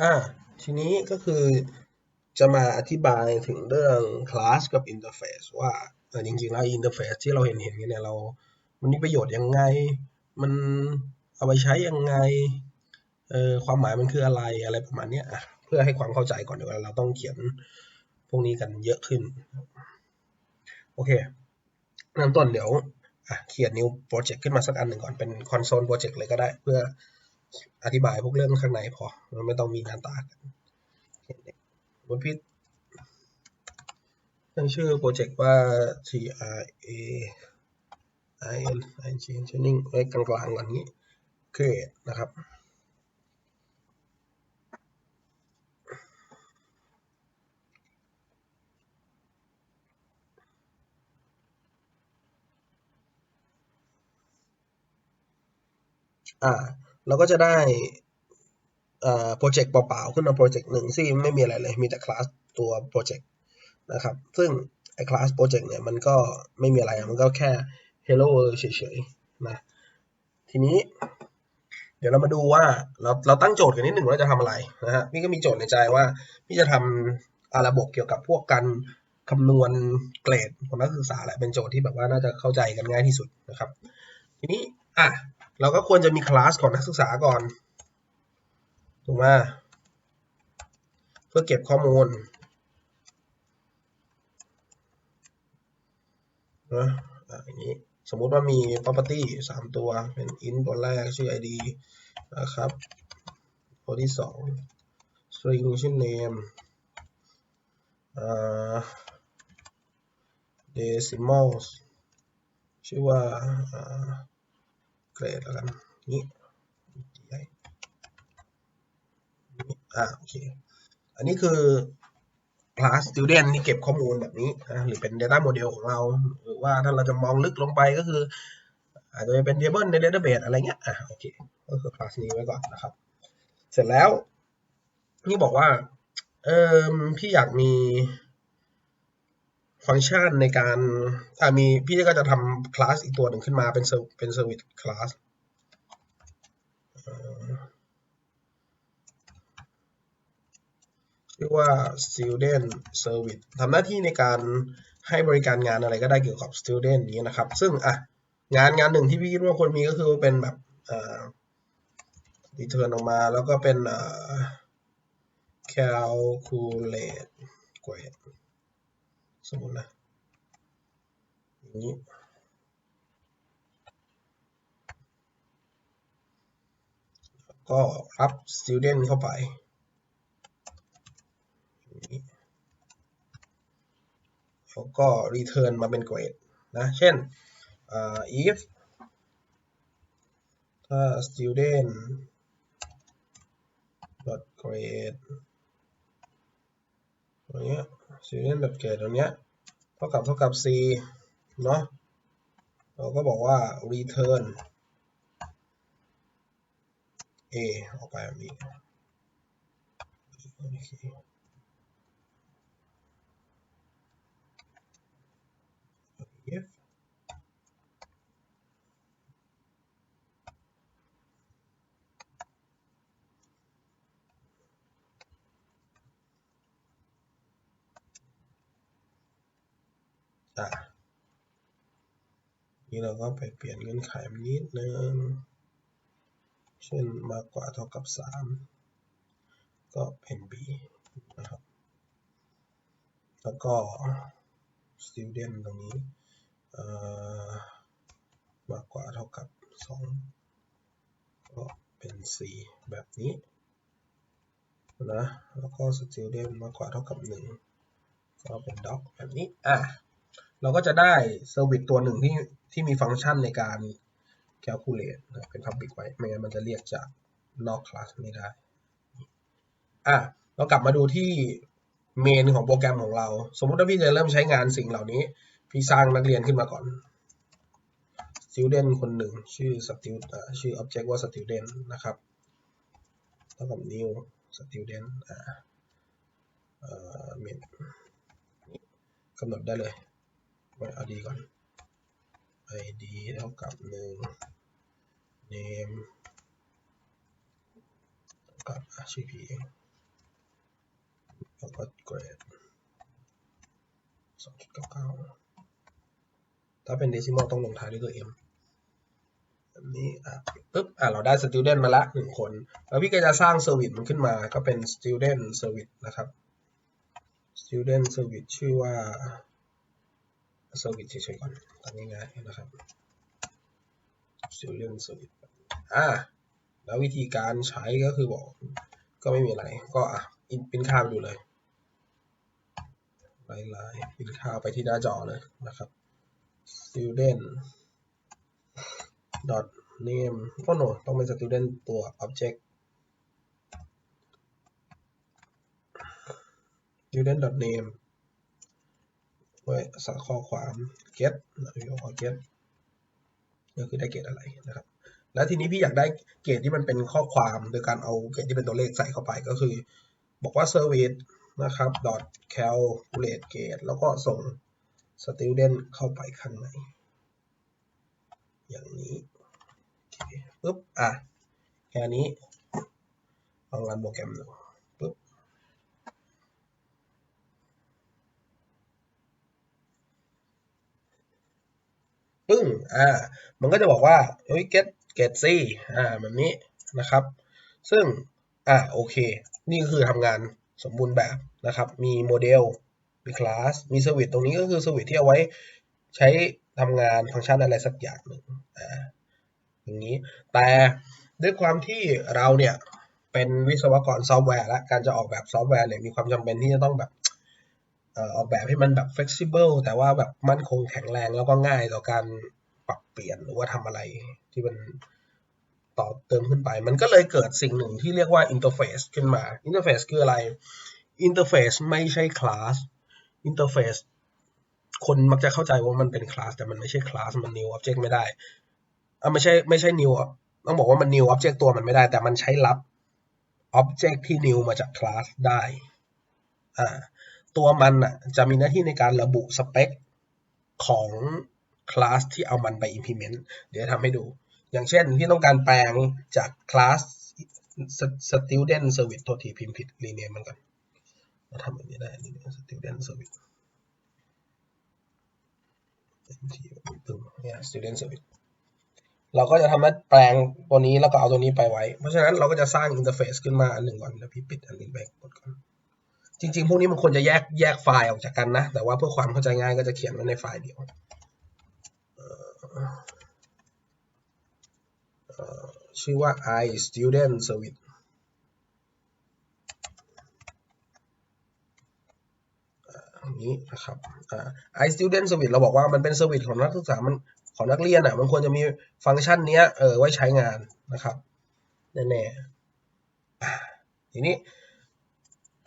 อ่าทีนี้ก็คือจะมาอธิบายถึงเรื่องคลาสกับอินเทอร์เฟซว่าเออจริงๆ แล้วอินเทอร์เฟซที่เราเห็นเห็นกันเนี่ยเรา มันมีประโยชน์ยังไง มันเอาไปใช้ยังไงเออความหมายมันคืออะไรอะไรประมาณเนี้ยเพื่อให้ความเข้าใจก่อนเดี๋ยวเราต้องเขียนพวกนี้กันเยอะขึ้น โอเคเริ่มต้นเดี๋ยวอะเขียน new project ขึ้นมาสักอันหนึ่งก่อนเป็น console project เลยก็ได้ เพื่อ อธิบายพวกเรื่องข้างในพอ มันไม่ต้องมีหน้าตากันบนพิตั้งชื่อโปรเจกต์ว่า T R A I N I G Training ไว้กลางๆก่อนนี้ create นะครับ อ่า เราก็จะได้โปรเจกต์เปล่าๆ ขึ้นมาโปรเจกต์หนึ่งซึ่ไม่มีอะไรเลย มีแต่คลาสตัวโปรเจกต์นะครับ ซึ่งไอ้คลาสโปรเจกต์เนี่ยมันก็ไม่มีอะไร มันก็แค่ hello เฉยๆนะ ทีนี้ เดี๋ยวเรามาดูว่าเราเราตั้งโจทย์กันนิดหนึ่งว่าจะทำอะไรนะฮะ พี่ก็มีโจทย์ในใจว่าพี่จะทำอาระบบเกี่ยวกับพวกการคำนวณเกรดของนักศึกษาแหละเป็นโจทย์ที่แบบว่าน่าจะเข้าใจกันง่ายที่สุดนะครับ ทีนี้อะ เราก็ควรจะมีคลาสของนักศึกษาก่อนถูกไหมเพื่อเก็บข้อมูลนะอย่างนี้สมมุติว่ามี property สามตัวเป็น int ตัวแรกชื่อ id นะครับตัวที่สอง string ชื่อ name อ่า decimals ชื่อว่า เกรดแล้วกันนี่อ่าโอเคอันนี้คือ class student ที่เก็บข้อมูลแบบนี้นะหรือเป็น data model ของเรา หรือว่าถ้าเราจะมองลึกลงไปก็คือ อาจจะเป็น table ใน database อะไรเงี้ยอะโอเคก็คือ class นี้ไว้ก่อนนะครับ เสร็จแล้ว นี่บอกว่า เออพี่อยากมี ฟังก์ชันในการมีพี่ก็จะทำคลาสอีกตัวหนึ่งขึ้นมาเป็นเป็นเซอร์วิสคลาสชื่อว่า student service ทำหน้าที่ในการให้บริการงานอะไรก็ได้เกี่ยวกับ student นี้นะครับ ซึ่งอะงานงานหนึ่งที่พี่คิดว่าควรมีก็คือเป็นแบบอ่า return ออกมาแล้วก็เป็นอ่า calculate grade สมมตินะอย่างนี้ก็รับ student เข้าไปแล้วก็ return มาเป็น grade นะ เช่น if ถ้า student dot grade ตัวนี้ student dot grade ตัวเนี้ยเท่ากับเท่ากับ c เนาะเราก็บอกว่า return a ออกไปแบบนี้โอเคอะ นี่เราก็ไปเปลี่ยนเงื่อนไขมันนิดนึง เช่นมากกว่าเท่ากับ 3 ก็เป็น b นะครับ แล้วก็ student ตรงนี้มากกว่าเท่ากับ 2 ก็เป็น c แบบนี้นะแล้วก็ student มากกว่าเท่ากับ 1 ก็เป็น doc แบบนี้อะเราก็จะได้เซอร์วิสตัวหนึ่งที่ ที่มีฟังก์ชันในการ calculate เป็น public ไว้ ไม่งั้นมันจะเรียกจากนอกคลาสไม่ได้ อะ เรากลับมาดูที่เมนของโปรแกรมของเรา สมมติว่าพี่จะเริ่มใช้งานสิ่งเหล่านี้ พี่สร้างนักเรียนขึ้นมาก่อน student คนหนึ่ง ชื่อ student ชื่อ object ว่า student นะครับเท่ากับ new student อ่าเอ่อเมนกำหนดได้เลยไว้เอาดีก่อน id เท่ากับหนึ่ง name กับชื่อพี่เองแล้วก็ grade 2.99 ถ้าเป็น decimal ต้องลงท้ายด้วยตัว m แบบนี้อะปึ๊บอะเราได้ student มาละหนึ่งคน แล้วพี่ก็จะสร้าง service มันขึ้นมาก็เป็น student service นะครับ student service ชื่อว่า service เฉยๆก่อนตั้ง่ายๆนะครับ student service อะแล้ววิธีการใช้ก็คือบอก ก็ไม่มีอะไร ก็อะปิ้นค่าไปดูเลยไลน์ปิ้นค่าไปที่หน้าจอเลยนะครับ student dot name ก็โนต้องเป็น student ตัว object student dot name ไว้สักข้อความ get นะพี่ขอ get ก็คือได้เกรดอะไรนะครับ แล้วทีนี้พี่อยากได้เกรดที่มันเป็นข้อความโดยการเอาเกรดที่เป็นตัวเลขใส่เข้าไปก็คือ บอกว่า service นะครับ dot calculate grade แล้วก็ส่ง student เข้าไปข้างใน อย่างนี้ปุ๊บอะแค่นี้ลองรันโปรแกรมดู ปึ้งอ่ามันก็จะบอกว่าเฮ้ย get get c อ่าแบบนี้นะครับ ซึ่งอ่าโอเค นี่คือทำงานสมบูรณ์แบบนะครับ มีโมเดล มีคลาส มีสวิตตรงนี้ก็คือสวิตที่เอาไว้ใช้ทำงานฟังก์ชันอะไรสักอย่างหนึ่งอ่าอย่างนี้ แต่ด้วยความที่เราเนี่ยเป็นวิศวกรซอฟต์แวร์และการจะออกแบบซอฟต์แวร์เนี่ยมีความจำเป็นที่จะต้องแบบ ออกแบบให้มันแบบ flexible แต่ว่าแบบมั่นคงแข็งแรงแล้วก็ง่ายต่อการปรับเปลี่ยนหรือว่าทำอะไรที่มันต่อเติมขึ้นไป มันก็เลยเกิดสิ่งหนึ่งที่เรียกว่า interface ขึ้นมา interface คืออะไร interface ไม่ใช่ class interface คนมักจะเข้าใจว่ามันเป็น class แต่มันไม่ใช่ class มัน new object ไม่ได้อ่าไม่ใช่ไม่ใช่ new ต้องบอกว่ามัน new object ตัวมันไม่ได้ แต่มันใช้รับ object ที่ new มาจาก class ได้อ่า ตัวมันอะจะมีหน้าที่ในการระบุสเปคของคลาสที่เอามันไป implement เดี๋ยวทำให้ดู อย่างเช่นที่ต้องการแปลงจากคลาส student service โทษทีพิมพ์ผิด rename มันก่อนเราทำแบบนี้ได้ student service เนี่ย student service เราก็จะทำให้แปลงตัวนี้แล้วก็เอาตัวนี้ไปไว้ เพราะฉะนั้นเราก็จะสร้างอินเทอร์เฟซขึ้นมาอันหนึ่งก่อนแล้วพี่ปิดอันนี้ไปกดก่อน จริงๆ พวกนี้มันควรจะแยกแยกไฟล์ออกจากกันนะ แต่ว่าเพื่อความเข้าใจง่ายก็จะเขียนไว้ในไฟล์เดียวชื่อว่า i student service นี้นะครับ i student service เราบอกว่ามันเป็นเซอร์วิสของนักศึกษา มันของนักเรียนอะ มันควรจะมีฟังก์ชันนี้เออไว้ใช้งานนะครับ แน่ๆทีนี้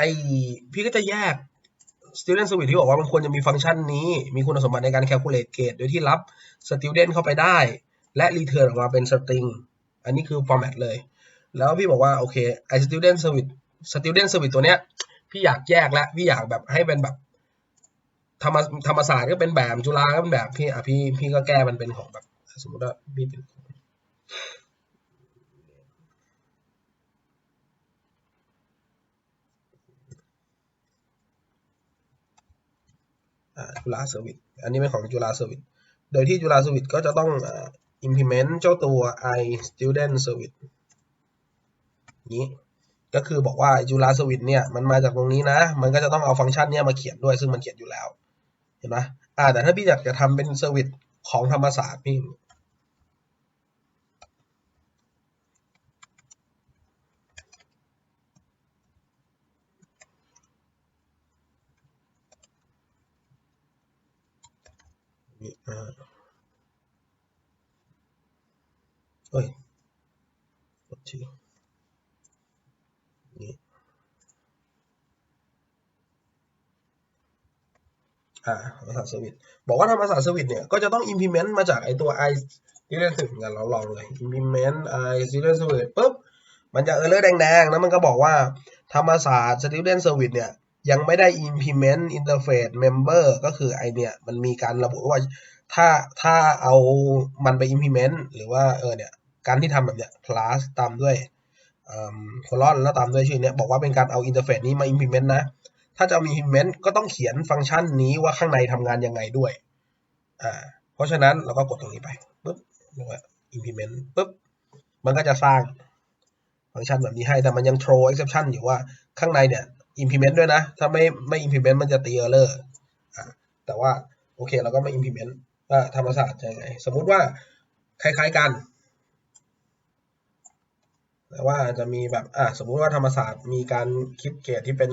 ไอพี่ก็จะแยก student service ที่บอกว่ามันควรจะมีฟังก์ชันนี้ มีคุณสมบัติในการ calculate grade โดยที่รับ student เข้าไปได้ และ return ออกมาเป็น string อันนี้คือ format เลย แล้วพี่บอกว่า โอเคไอ student service student service ตัวเนี้ย พี่อยากแยกแล้วพี่อยากแบบให้เป็นแบบธรรมธรรมศาสตร์ก็เป็นแบบจุฬาก็เป็นแบบพี่อะพี่พี่ก็แก้มันเป็นของแบบ สมมติว่าพี่เป็น จุฬาเซอร์วิสอันนี้เป็นของจุฬาเซอร์วิสโดยที่จุฬาเซอร์วิสก็จะต้อง implement เจ้าตัว i student service นี้ก็คือบอกว่าจุฬาเซอร์วิสเนี่ยมันมาจากตรงนี้นะ มันก็จะต้องเอาฟังก์ชันเนี้ยมาเขียนด้วยซึ่งมันเขียนอยู่แล้ว เห็นไหมอ่าแต่ถ้าพี่อยากจะทำเป็นเซอร์วิสของธรรมศาสตร์พี่นี่อ่า เอ้ยกดทีนี่อ่าธรรมศาสตร์เซอร์วิสบอกว่าธรรมศาสตร์เซอร์วิสเนี่ย ก็จะต้อง implement มาจากไอตัว i student service กันเราลองเลย implement i student service ปุ๊บ มันจะเออเลอร์แดงๆ แล้วมันก็บอกว่าธรรมศาสตร์ student service เนี่ย ยังไม่ได้ implement interface member ก็คือไอเนี่ย มันมีการระบุว่าถ้าถ้าเอามันไป implement หรือว่าเออเนี่ย การที่ทำแบบเนี้ย class ตามด้วยโคลอนแล้วตามด้วยชื่อเนี้ยบอกว่าเป็นการเอา interface นี้มา implement นะ ถ้าจะมี implement ก็ต้องเขียนฟังก์ชันนี้ว่าข้างในทำงานยังไงด้วยอ่าเพราะฉะนั้นเราก็กดตรงนี้ไปปุ๊บเรียกว่า implement ปุ๊บมันก็จะสร้างฟังก์ชันแบบนี้ให้แต่มันยัง throw exception อยู่ว่าข้างในเนี่ย implement ด้วยนะ ถ้าไม่ไม่ implement มันจะตี error อ่าแต่ว่าโอเคเราก็ไม่ implement ว่าธรรมศาสตร์จะยังไง สมมุติว่าคล้ายๆกัน แต่ว่าอาจจะมีแบบอะสมมุติว่าธรรมศาสตร์มีการคิดเกรดที่เป็น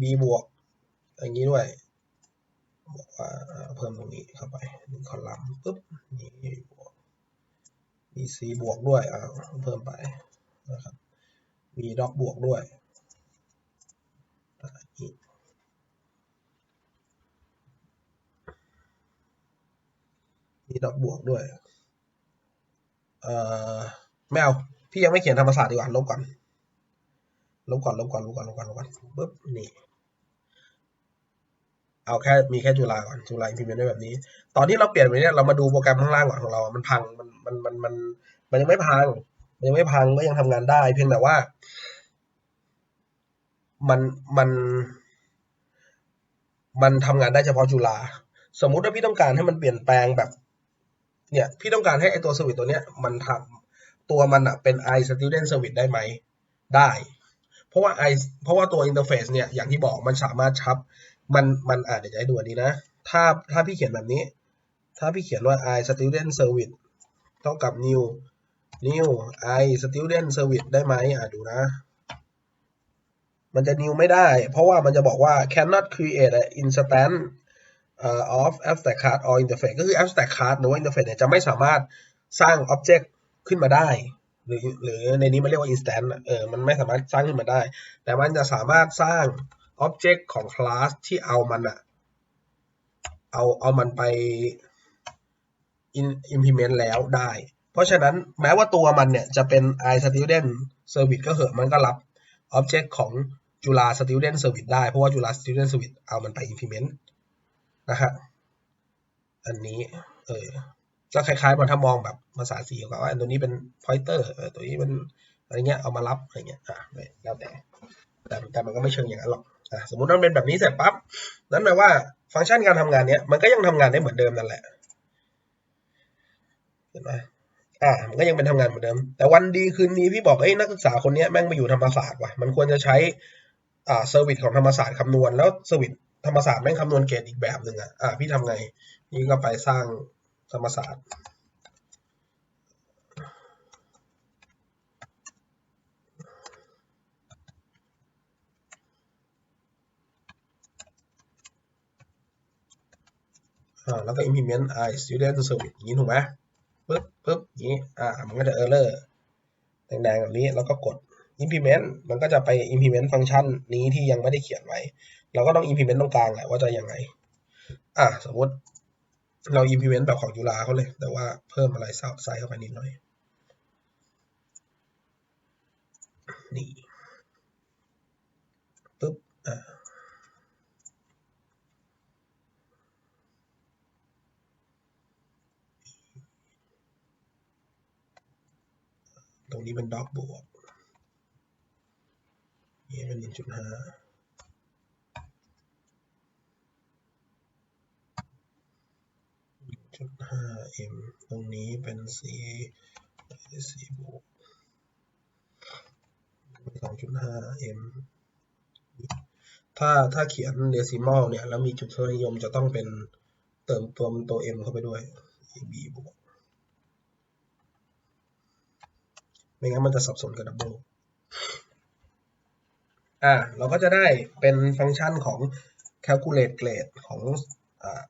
b บวกอย่างนี้ด้วยบอกว่าเพิ่มตรงนี้เข้าไปหนึ่งคอลัมน์ปุ๊บนี่บวกมี c บวกด้วยอ่าเพิ่มไปนะครับมีด็อกบวกด้วยมีด็อกบวกด้วยเอ่อไม่เอา พี่ยังไม่เขียนธรรมศาสตร์ดีกว่าลบก่อนลบก่อนลบก่อนลบก่อนลบก่อนลบก่อนปุ๊บนี่เอาแค่มีแค่จุฬาก่อนจุฬาพิมพ์ได้แบบนี้ ตอนที่เราเปลี่ยนไปเนี่ยเรามาดูโปรแกรมข้างล่างก่อนของเรา มันพังมันมันมันมันมันยังไม่พัง มันยังไม่พังก็ยังทำงานได้ เพียงแต่ว่า มันมัน มันทำงานได้เฉพาะจุฬาสมมุติว่าพี่ต้องการให้มันเปลี่ยนแปลงแบบ เนี่ย พี่ต้องการให้ไอตัวสวิตตัวเนี้ยมันทำ ตัวมันอะเป็น i student service ได้ไหม ได้ เพราะว่า i เพราะว่าตัวอินเทอร์เฟซเนี่ย อย่างที่บอกมันสามารถชับ มัน มันอ่าเดี๋ยวจะให้ดูอันนี้นะ ถ้า ถ้าพี่เขียนแบบนี้ ถ้าพี่เขียนว่า i student service เท่ากับ new new i student service ได้ไหมอ่าดูนะ มันจะ new ไม่ได้ เพราะว่ามันจะบอกว่า cannot create an instance uh, of abstract class or interface ก็คือ abstract class หรือว่า interface เนี่ยจะไม่สามารถสร้าง object ขึ้นมาได้ หรือหรือในนี้มันเรียกว่า instance เออมันไม่สามารถสร้างขึ้นมาได้ แต่มันจะสามารถสร้าง object ของ class ที่เอามันอะเอาเอามันไป implement แล้วได้ เพราะฉะนั้นแม้ว่าตัวมันเนี่ยจะเป็น i student service ก็เหอะมันก็รับ object ของจุฬา student service ได้ เพราะว่าจุฬา student service เอามันไป implement นะฮะ อันนี้ เออ ก็คล้ายๆมันถ้ามองแบบภาษาสีก็ว่าอันตัวนี้เป็น pointer เออตัวนี้เป็นอะไรเงี้ยเอามารับอะไรเงี้ยอะแล้วแต่แต่แต่มันก็ไม่เชิงอย่างนั้นหรอกอะสมมุติมันเป็นแบบนี้เสร็จปั๊บนั่นแปลว่าฟังก์ชันการทำงานเนี้ยมันก็ยังทำงานได้เหมือนเดิมนั่นแหละเห็นไหมอ่ามันก็ยังเป็นทำงานเหมือนเดิม แต่วันดีคืนนี้พี่บอกเอ้ยนักศึกษาคนนี้แม่งมาอยู่ธรรมศาสตร์ว่ะมันควรจะใช้อ่าเซอร์วิสของธรรมศาสตร์คำนวณแล้วเซอร์วิสธรรมศาสตร์แม่งคำนวณเกรดอีกแบบหนึ่งอะอ่าพี่ทำไงนี่ก็ไปสร้าง ธรรมศาสตร์แล้วก็ implement i student service อย่างนี้ถูกไหมปึ๊บปึ๊บอย่างนี้ อ่า มันก็จะ error แดงๆแบบนี้ แล้วก็กด implement มันก็จะไป implement ฟังก์ชันนี้ที่ยังไม่ได้เขียนไว้ เราก็ต้อง implement ตรงกลางแหละว่าจะยังไง อะ สมมติ เรา implement แบบของจุฬาเขาเลย แต่ว่าเพิ่มอะไรใส่เข้าไปนิดหน่อย นี่ปึ๊บอ่าตรงนี้เป็นด็อกบวกนี่เป็นหนึ่งจุดห้า จุดห้า m ตรงนี้เป็นสีสีบวกสองจุดห้า m ถ้าถ้าเขียนเดซิมอลเนี่ย แล้วมีจุดทศนิยมจะต้องเป็นเติมตัวตัว m เข้าไปด้วย b บวก ไม่งั้นมันจะสับสนกับดับเบิลอ่าเราก็จะได้เป็นฟังก์ชันของ calculate grade ของอ่า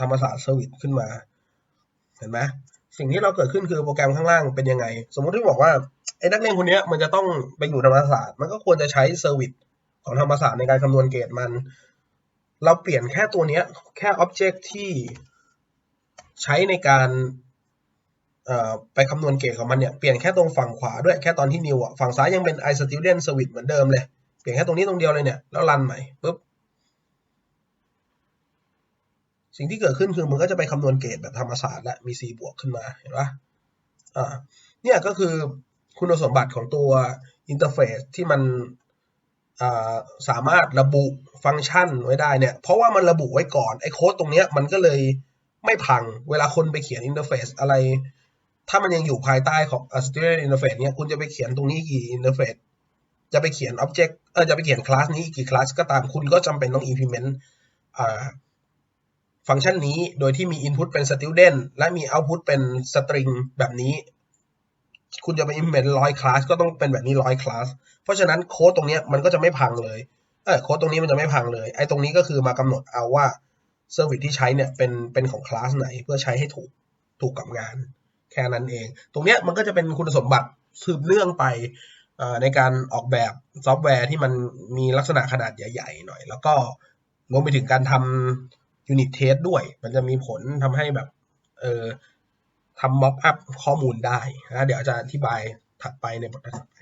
ธรรมศาสตร์เซอร์วิสขึ้นมา เห็นไหมสิ่งที่เราเกิดขึ้นคือโปรแกรมข้างล่างเป็นยังไง สมมติที่บอกว่าไอ้นักเรียนคนนี้มันจะต้องไปอยู่ธรรมศาสตร์ มันก็ควรจะใช้เซอร์วิสของธรรมศาสตร์ในการคำนวณเกรดมัน เราเปลี่ยนแค่ตัวเนี้ยแค่อ็อบเจกต์ที่ใช้ในการไปคำนวณเกรดของมันเนี่ย เปลี่ยนแค่ตรงฝั่งขวาด้วยแค่ตอนที่นิวอะฝั่งซ้ายยังเป็น i student service เหมือนเดิมเลย เปลี่ยนแค่ตรงนี้ตรงเดียวเลยเนี่ย แล้วรันใหม่ปุ๊บ สิ่งที่เกิดขึ้นคือมันก็จะไปคำนวณเกรดแบบธรรมศาสตร์และมี c บวกขึ้นมาเห็นปะอ่าเนี่ยก็คือคุณสมบัติของตัวอินเทอร์เฟซที่มันอ่าสามารถระบุฟังก์ชันไว้ได้เนี่ย เพราะว่ามันระบุไว้ก่อนไอ้โค้ดตรงเนี้ยมันก็เลยไม่พังเวลาคนไปเขียนอินเทอร์เฟซอะไร ถ้ามันยังอยู่ภายใต้ของ student interface เนี่ยคุณจะไปเขียนตรงนี้กี่อินเทอร์เฟซจะไปเขียน object เออจะไปเขียนคลาสนี้กี่คลาสก็ตามคุณก็จำเป็นต้อง implement อ่า ฟังก์ชันนี้โดยที่มี input เป็น student และมี output เป็น string แบบนี้ คุณจะไป implement ร้อยคลาสก็ต้องเป็นแบบนี้ร้อยคลาสเพราะฉะนั้นโค้ดตรงนี้มันก็จะไม่พังเลยเออโค้ดตรงนี้มันจะไม่พังเลยไอ้ตรงนี้ก็คือมากำหนดเอาว่าเซอร์วิสที่ใช้เนี่ยเป็นเป็นของคลาสไหนเพื่อใช้ให้ถูกถูกกับงาน แค่นั้นเอง ตรงเนี้ยมันก็จะเป็นคุณสมบัติสืบเนื่องไปในการออกแบบซอฟต์แวร์ที่มันมีลักษณะขนาดใหญ่ ๆ หน่อย แล้วก็รวมไปถึงการทำ ยูนิตเทสด้วย มันจะมีผลทำให้แบบ เออทำม็อกอัพข้อมูลได้นะเดี๋ยวจะอธิบายถัดไปในบทถัดไป